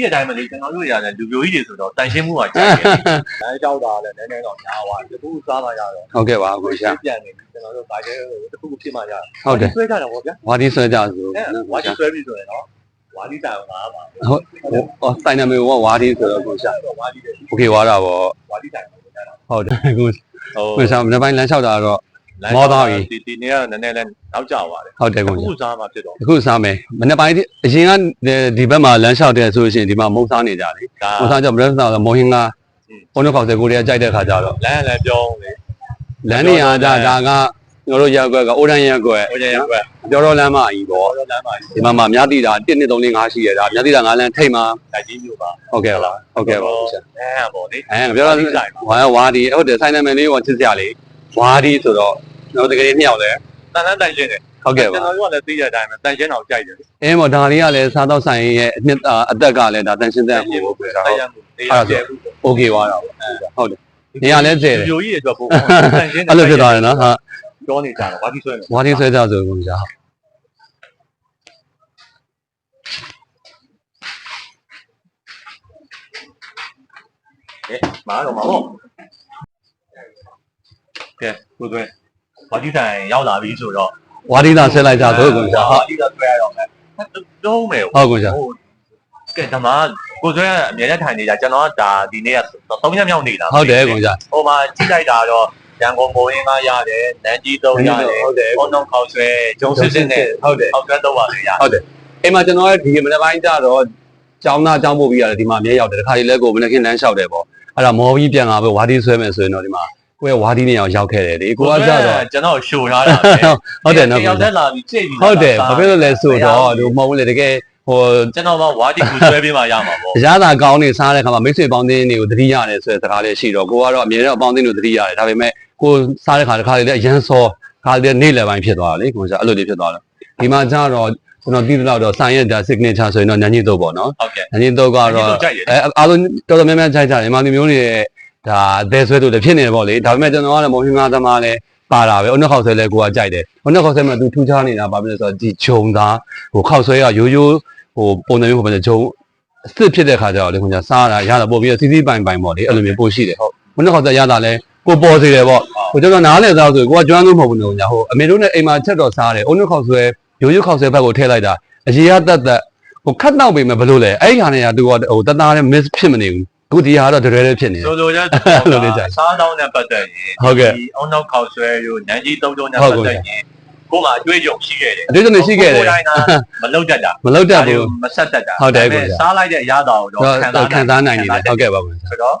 ဒီအတိုင်းမလေးကျွန်တော်တို့ရတယ်လူမျိုးကြီးတွေဆိုတော့တန်ရှင်းမှုကကြာတယ်လမ်းကြောက်တာလည်းနည်းနည်းတော့များသွားတယ်တခုစားမှရတော့ ဟုတ်ကဲ့ပါကိုရှာ ပြန်နေပြီကျွန်တော်တို့ဗာကျဲတခုဖြစ်မှရ ဟုတ်တယ် ဆွဲကြတယ်ဗောဗျာ ဝါဒီဆွဲကြဆို အဲဝါချဆွဲပြီဆိုရင်တော့ဝါဒီတိုင်မှာပါ ဟုတ်ဟောစိုင်းနာမည်ကဝါဒီဆိုတော့ကိုရှာ တော့ဝါဒီတယ် โอเคဝါတာပေါ့ ဝါဒီတိုင်မှာကြတာ ဟုတ်တယ်ကို ဟို ကိုရှာမနေ့ပိုင်းလမ်းလျှောက်တာတော့ မောသွားပြီဒီဒီနေ့ကနည်းနည်းလေးနောက်ကျသွားတယ်ဟုတ်တယ်ကိုတရှာခုစားမှဖြစ်တော့အခုစားမယ်မနေ့ပိုင်းအရင်ကဒီဘက်မှာလမ်းလျှောက်တဲ့ဆိုလို့ရှိရင်ဒီမှာမုံစားနေကြတယ်ဒါမုံစားကြောင့်မရက်စားတော့မော်ဟင်းကอืมဘုန်းတော်ခေါက်တဲ့ကိုတွေကကြိုက်တဲ့ခါကျတော့လမ်းလည်းပြောလေလမ်းနေရတာဒါကကျွန်တော်တို့ရက်ကွက်ကအိုရန်ရက်ကွက်ဟိုကျရင်ကွယ်ပြောတော့လမ်းမအကြီးပေါ့တော့လမ်းမှာဒီမှာမှာမြားတိတာ1 2 3 4 5ရှိရတာမြားတိတာ9လမ်းထိတ်မှာတိုက်ကြီးမျိုးပါဟုတ်ကဲ့ပါဟုတ်ကဲ့ပါကိုရှာအဲပေါ့လေအဲပြောတော့ဝါဝါဒီဟုတ်တယ်ဆိုင်နာမည်လေးကချစ်စရာလေးဝါဒီဆိုတော့ ကျွန်တော်တကယ်နှစ်ယောက်လဲတန်တန်းတိုင်ရှင်းတယ်ဟုတ်ကဲ့ပါကျွန်တော်တို့ကလည်းသိတဲ့အတိုင်းပဲတန်ရှင်းတော်ကြိုက်တယ်အင်းမော်ဒါလေးကလည်းစားတော့ဆိုင်ရဲ့အနှစ်အသက်ကလည်းဒါတန်ရှင်းတဲ့အမှုပေါ့ဟုတ်အဲ့ဒါဆို okay ပါတော့ဟုတ်တယ်နေရာလဲကျဲတယ်ပြိုကြီးတွေအတွက်ပို့တန်ရှင်းအဲ့လိုဖြစ်သွားတယ်နော်ဟာပြောနေကြတော့ဝါဒီဆွဲမယ်ဝါဒီဆွဲကြဆိုကုန်ကြကဲမာတော့မှာပေါ့ကဲကိုသွဲ ဝါဒီတိုင်ရောက်လာပြီဆိုတော့ဝါဒီသာဆက်လိုက်ကြဆိုကုန်ကြဝါဒီတော့ဆွဲရတော့မယ်တော့မယ်ဟုတ်ကုန်ကြဟိုကဲဒါမှကိုသွဲအမြဲတမ်းထိုင်နေကြကျွန်တော်ကဒါဒီနေ့က3ရက်မြောက်နေတာဟုတ်တယ်ကုန်ကြဟိုမှာကြည့်လိုက်တာတော့ရန်ကုန်ဘုံရင်းကရတယ်နန်းကြီးတော့ရတယ်ဟုတ်တယ်ဘုံတော့ခေါက်ဆွဲဂျုံစစ်စစ်နဲ့ဟုတ်တယ်ခေါက်ဆွဲတော့ပါလေရအိမ်မှာကျွန်တော်ကဒီမနေ့ပိုင်းကျတော့ကျောင်းသားကျောင်းပို့ပြီးရတယ်ဒီမှာအမြဲရောက်တယ်တခါကြီးလဲကိုမနေ့ကလမ်းလျှောက်တယ်ပေါ့အဲ့ဒါမော်ပြီးပြန်လာပဲဝါဒီဆွဲမယ်ဆိုရင်တော့ဒီမှာ ကိုယ့်ရဲ့ဝါဒီနေအောင်ရောက်ခဲ့တယ်လေကိုကကြတော့ကျွန်တော်ရှို့ထားတာဟုတ်တယ်နော်ရောက်သက်လာပြီးကြည့်ပြီးဟုတ်တယ်ဘာဖြစ်လို့လဲဆိုတော့ဒီမဟုတ်ဘူးလေတကယ်ဟိုကျွန်တော်ကဝါဒီကူဆွဲပေးမှရမှာပေါ့ရတာကောင်းနေစားတဲ့ခါမှာမိတ်ဆွေပေါင်းတင်းတွေကိုသတိရတယ်ဆိုတဲ့စကားလေးရှိတော့ကိုကတော့အမြဲတမ်းပေါင်းတင်းတွေကိုသတိရတယ်ဒါပေမဲ့ကိုစားတဲ့ခါတစ်ခါလေးလည်းအရန်စောခါလေးနေ့လယ်ပိုင်းဖြစ်သွားတာလေကိုကအဲ့လိုလေးဖြစ်သွားတယ်ဒီမှာကျတော့ကျွန်တော်သိသလောက်တော့ဆိုင်ရဲ့ဒါ signature ဆိုရင်တော့ညညိတော့ပေါ့နော်ဟုတ်ကဲ့ညညတော့ကတော့ညညတော့ကြိုက်တယ်အဲအားလုံးတော်တော်များများကြိုက်ကြတယ်မြန်မာလူမျိုးတွေရဲ့ ဒါအသေးဆွဲတို့လည်းဖြစ်နေတယ်ပေါ့လေဒါပေမဲ့ကျွန်တော်ကတော့မောင်ဟင်းငါးသမားလည်းပါတာပဲအုံနောက်ခေါက်ဆွဲလဲကိုကကြိုက်တယ်အုံနောက်ခေါက်ဆွဲမှာသူထူးခြားနေတာဘာဖြစ်လဲဆိုတော့ဒီဂျုံသားဟိုခေါက်ဆွဲကရိုးရိုးဟိုပုံစံမျိုးဟိုပဲဂျုံအစ်စ်ဖြစ်တဲ့ခါကျတော့လေခင်ဗျာစားတာရတာပို့ပြီးစီးစီးပိုင်ပိုင်ပေါ့လေအဲ့လိုမျိုးပို့ရှိတယ်ဟုတ်အုံနောက်ခေါက်ဆွဲရတာလဲကိုပေါ်စေတယ်ပေါ့ဟိုကျွန်တော်နားလဲသားဆိုကိုကကျွမ်းလို့မဟုတ်ဘူးလို့ညာဟိုအမေတို့နဲ့အိမ်မှာချက်တော်စားတယ်အုံနောက်ခေါက်ဆွဲရိုးရိုးခေါက်ဆွဲဘက်ကိုထည့်လိုက်တာအရေရတက်တက်ဟိုခတ်တော့ပေမဲ့ဘလို့လဲအဲ့ဒီဟာနဲ့ကသူကဟိုတသားနဲ့ miss ဖြစ်မနေဘူးအ ခုဒီဟာတော့တရွဲတည်းဖြစ်နေတယ် ဆိုလိုတဲ့ လိုလေးကြိုက် စားတော့နဲ့ပတ်သက်ရင် ဟုတ်ကဲ့ ဒီအုံနောက်ခေါက်ဆွဲရိုနန်းကြီးတုံးတုံးနဲ့ ဟုတ် ပတ် ကဲ့ သက်ရင်ကိုကအတွေ့အကြုံရှိခဲ့တယ် အတွေ့အကြုံတွေရှိခဲ့တယ် ကိုယ်တိုင်းကမလောက်တတ်တာ မလောက်တတ်ဘူး မဆက်တတ်တာ ဟုတ်တယ် ဒါပေ ကို မဲ့ ယ် စားလိုက်တဲ့အရသာကိုတော့ခံ တော့ခံ စား စားနိုင်နေတယ်ဟုတ်ကဲ့ပါဘူး ဆိုတော့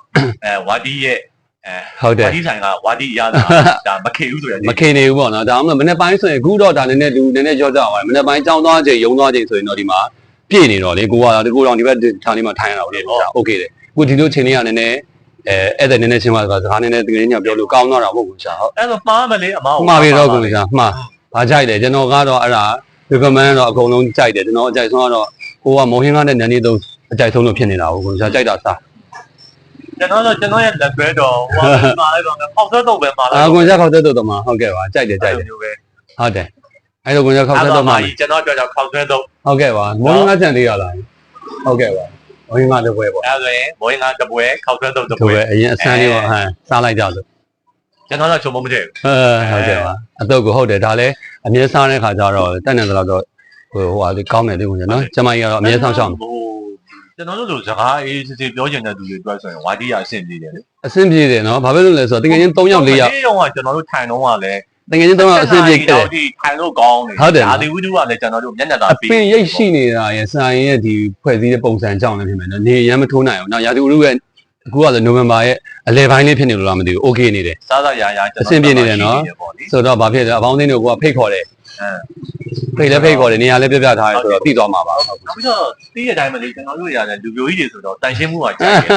အဲဝါဒီရဲ့အဲ ဟုတ်တယ် ဝါဒီဆိုင်ကဝါဒီအရသာဒါမခေဘူးဆိုရယ် မခင်နေဘူးပေါ့နော်ဒါမှမဟုတ်မနေ့ပိုင်းဆိုရင်အခုတော့ဒါနည်းနည်းလူနည်းနည်းကြောကြပါမယ်မနေ့ပိုင်းကြောင်းသွားချိန်ရုံသွားချိန်ဆိုရင်တော့ဒီမှာပြည့်နေတော့လေကိုကဒီကိုတော့ဒီဘက်ခြာလေးမှာထိုင်ရတာပေါ့လေโอเคတယ် အခုဒီလိုချိန်လေးကနည်းနည်းအဲအဲ့ဒါနည်းနည်းချင်းပါစကားနည်းနည်းတကယ်ညပြောလို့ကောင်းတော့တာဟုတ်ကူရှာဟုတ်အဲ့တော့မှားမလေးအမောင်းမှားပြီတော့ကူရှာမှားဘာကြိုက်တယ်ကျွန်တော်ကတော့အဲ့ဒါ recommend တော့အကုန်လုံးကြိုက်တယ်ကျွန်တော်အကြိုက်ဆုံးကတော့ကိုကမုံဟင်းကားနဲ့နန်းလေးသုံးအကြိုက်ဆုံးလို့ဖြစ်နေတာဟုတ်ကူရှာကြိုက်တာစားကျွန်တော်တို့ကျွန်တော်ရဲ့လက်တွဲတော့ဟိုမှာလိုက်တော့ပေါက်သက်တော့ပဲမှာလိုက်အာကွန်ရှာခောက်တဲ့တော့မှာဟုတ်ကဲ့ပါကြိုက်တယ်ကြိုက်တယ်မျိုးပဲဟုတ်တယ်အဲ့တော့ကွန်ရှာခောက်တဲ့တော့မှာကျွန်တော်ပြောတော့ခေါက်ဆွဲတော့ဟုတ်ကဲ့ပါမုံငါချန်လေးရလားဟုတ်ကဲ့ပါ မုံငါတစ်ပွဲပေါ့အဲ့ဆိုရင်မိုင်းကတပွဲခေါက်ဆွဲတော့တဒီပွဲပွဲအရင်အစမ်းလေးပါဟမ်စားလိုက်ကြလို့ကျွန်တော်တော့ချုံမမထည့်အဲဟုတ်ကဲ့ပါအတော့ကိုဟုတ်တယ်ဒါလည်းအမြဲစားတဲ့ခါကျတော့တက်နေတော့တော့ဟိုဟိုဟာဒီကောင်းတယ်လေကွန်ရှာနော်ကျမကြီးကတော့အမြဲဆောင်ရှောက်ဟိုကျွန်တော်တို့စကားအေးစစ်စစ်ပြောချင်တဲ့သူတွေတွေ့ဆိုရင်ဝါဒီယာအဆင်ပြေတယ်လေအဆင်ပြေတယ်နော်ဘာဖြစ်လို့လဲဆိုတော့တကယ်ချင်း3ယောက်4ယောက်ဒီတော့ကကျွန်တော်တို့ထိုင်တော့ကလည်း တကယ်ချင်း3ယောက်အဆင်ပြေခဲ့တယ်ဒီထိုင်လို့ကောင်းတယ်ဟုတ်တယ်ဒါဒီဝိတုကလည်းကျွန်တော်တို့မျက်နှာသာအပင်ရိတ်ရှိနေတာရဲ့ဆိုင်ရဲ့ဒီဖွဲ့စည်းတဲ့ပုံစံကြောင့်လည်းဖြစ်မယ်နော်နေရမ်းမထိုးနိုင်အောင်နော်ရာသီဥတုရဲ့အခုကလည်းနိုဝင်ဘာရဲ့အလဲပိုင်းလေးဖြစ်နေလို့လားမသိဘူး okay နေတယ်စားစားရာရာကျွန်တော်အဆင်ပြေနေတယ်နော်ပေါ့လေဆိုတော့ဘာဖြစ်လဲအပေါင်းအသင်းတွေကဖိတ်ခေါ်တယ်အဲဖိတ်လည်းဖိတ်ခေါ်တယ်နေရာလည်းပြပြထားတယ်ဆိုတော့သိသွားမှာပါဟုတ်နောက်ပြီးတော့တီးရတိုင်းမလေးကျွန်တော်တို့ရတယ်လူမျိုးကြီးတွေဆိုတော့တန်ရှင်းမှုကကြာတယ်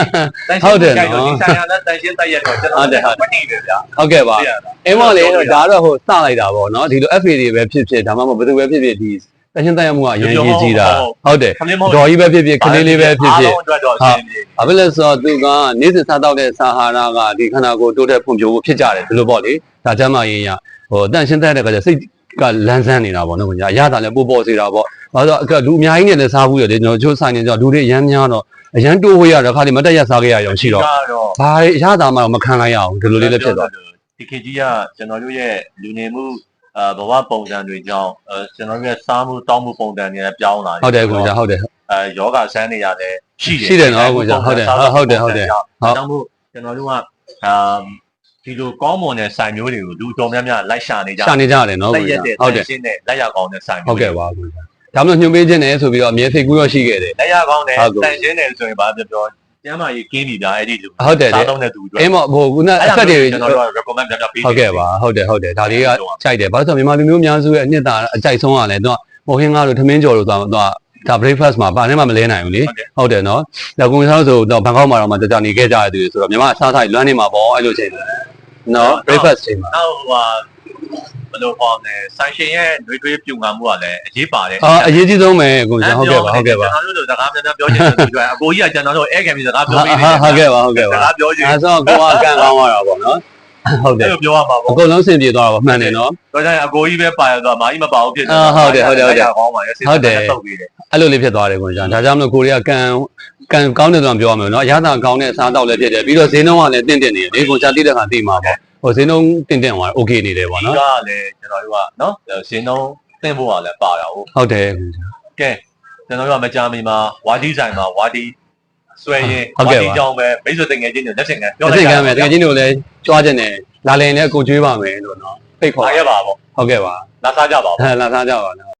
တန်ရှဟုတ်တယ်င်းမှုနော်ဒီဆိုင်ရတဲ့တန်ရှင်းတိုက်ရတော့ကျွန်တော်တို့မတိပဲဗျာဟုတ်ကဲ့ပါသိရတာ အင်းမလေးဒါတော့ဟိုစလိုက်တာပေါ့နော်ဒီလို FA တွေပဲဖြစ်ဖြစ်ဒါမှမဟုတ်ဘယ်သူပဲဖြစ်ဖြစ်ဒီတရှင်တက်ရမှုကအရင်ကြီးကြီးတာဟုတ်တယ်ခလေးမဟုတ်ဒေါ်ကြီးပဲဖြစ်ဖြစ်ကလေးလေးပဲဖြစ်ဖြစ်အားလုံးအတွက်တော့အဆင်ပြေဘာဖြစ်လဲဆိုတော့သူကနေ့စဉ်စားတော့တဲ့စာဟာရကဒီခန္ဓာကိုယ်တိုးတက်ဖွံ့ဖြိုးဖို့ဖြစ်ကြတယ်ဒီလိုပေါ့လေဒါကျမ်းမာရေးရဟိုတန့်ရှင်းတဲ့တဲ့ကကျစိတ်ကလန်းဆန်းနေတာပေါ့နော်ခင်ဗျာအရသာလည်းပို့ပေါ်စေတာပေါ့ဘာလို့လဲဆိုတော့အခုလူအများကြီးနဲ့လည်းစားဘူးရတယ်ကျွန်တော်ချိုးဆိုင်နေကြတော့လူတွေအရမ်းများတော့အရန်တိုးဝေးရတော့ခါလေးမတက်ရက်စားခဲ့ရအောင်ရှိတော့ကတော့ဘာအရသာမှတော့မခံလိုက်ရအောင်ဒီလိုလေးလည်းဖြစ်သွား ဒီခေတ်ကြီးကကျွန်တော်တို့ရဲ့လူနေမှုအာဘဝပုံစံတွေကြောင့်အဲကျွန်တော်တို့ရဲ့စားမှုတောင်းမှုပုံစံတွေလည်းပြောင်းလာတယ်ဟုတ်တယ်ကိုကြာဟုတ်တယ်အဲယောဂဆန်းနေရတယ်ရှိတယ်ရှိတယ်နော်ကိုကြာဟုတ်တယ်ဟုတ်တယ်ဟုတ်တယ်ဒါကြောင့်မို့ကျွန်တော်တို့ကအာဒီလိုကောင်းမွန်တဲ့ဆိုင်မျိုးတွေကိုလူတော်များများလိုက်ရှာနေကြရှာနေကြတယ်နော်လက်ကိုရက်ကြာတဲ့ဟုတ်တယ်ရှင်းတဲ့လက်ရကောင်းတဲ့ဆိုင်ဟုတ်ကဲ့ပါကိုကြာဒါမှမဟုတ်ညွှန်ပေးခြင်းနဲ့ဆိုပြီးတော့အမြဲဖိတ်ကူးရရှိခဲ့တယ်လက်ရကောင်းတဲ့ဟုတ်ကဲ့တန်ရှင်းတဲ့ဆိုရင်ဘာပြောပြော ကျမ်းမာရေးကင်းပြီလားအဲ့ဒီလူဟုတ်တယ်လေစားသုံးတဲ့သူတွေအင်းမဟိုခုနအဆက်တွေကျွန်တော်တို့က recommend ပြပြပေးဟုတ်ကဲ့ပါဟုတ်တယ်ဟုတ်တယ်ဒါလေးကကြိုက်တယ်ဘာလို့လဲဆိုတော့မြန်မာလူမျိုးအများစုရဲ့အနှစ်သာအကြိုက်ဆုံးကလည်းတော့မော်ဟင်းကားတို့ထမင်းကြော်တို့ဆိုတော့ဒါ breakfast မှာဘာနဲ့မှမလဲနိုင်ဘူးလေဟုတ်တယ်ဟုတ်တယ်နော်ဒါကုန်းစားဆိုတော့ဘန်ကောက်မှာတော့မှကြာကြာနေခဲ့ကြရသူတွေဆိုတော့မြန်မာအစားထိုက်လွမ်းနေမှာပေါ့အဲ့လိုချိန်နော် breakfast ချိန်မှာနောက်ဟိုဟာ ဘယ်လိုပေါ့လဲဆိုင်ရှင်ရဲ့နှွေးထွေးပြုံငါမှုကလည်းအရေးပါတယ်အာအရေးကြီးဆုံးပဲကိုကြာဟုတ်ကဲ့ပါဟုတ်ကဲ့ပါကျွန်တော်တို့စကားများများပြောချင်တယ်ဆိုတော့အကိုကြီးကကျွန်တော်တို့အဲကံပြီးစကားပြောပေးနေဟာဟုတ်ကဲ့ပါဟုတ်ကဲ့စပါကားပြောချင်အဲဆိုကိုကအကန်ကောင်းသွားတာပေါ့နော်ဟုတ်တယ်အဲ့လိုပြောရမှာအပေါ့ကုန်လုံးဆင်ပြေသွားတာပေါ့မှန်တယ်နော်တော့ကျရင်အကိုကြီးပဲပါရတော့မာကြီးမပါဘူးဖြစ်အာဟုတ်တယ်ဟုတ်တယ်ဟုတ်တယ်ကောင်းပါရဲ့စိတ်ဟုတ်တယ်သုတ်ပြီးတယ်အဲ့လိုလေးဖြစ်သွားတယ်ကိုကြာဒါကြောင့်မလို့ကိုရီးယားကန်ကန်ကောင်းတယ်ဆိုတော့ပြောရမယ်နော်အရသာကောင်းတဲ့အစားအသောက်လည်းဖြစ်တယ်ပြီးတော့ဈေးနှုန်းကလည်းတင့်တင့်နေတယ်လေကိုကြာတိတဲ့ခါသိမှာပေါ့ ဟိုဈေးနှုန်းတင်တင်သွား okay နေတယ်ပေါ့နော်ဒီကလည်းကျွန်တော်တို့ကနော်ဈေးနှုန်းတင်ဖို့ကလည်းပါတာဟုတ်ဟုတ်တယ်ကဲကျွန်တော်တို့ကမကြမီမှာဝါဒီဆိုင်မှာဝါဒီဆွဲရင်ဝါဒီကြောင်ပဲမိတ်ဆွေတငယ်ချင်းတွေလက်ဆင့်ခံပြောလိုက်တာလက်ဆင့်ခံမယ်တငယ်ချင်းတွေလည်းကြွားကြတယ်လာလင်လည်းကိုကြွေးပါမယ်လို့နော်ဖိတ်ခေါ်ရပါပေါ့ဟုတ်ကဲ့ပါလာစားကြပါဟဲ့လာစားကြပါနော်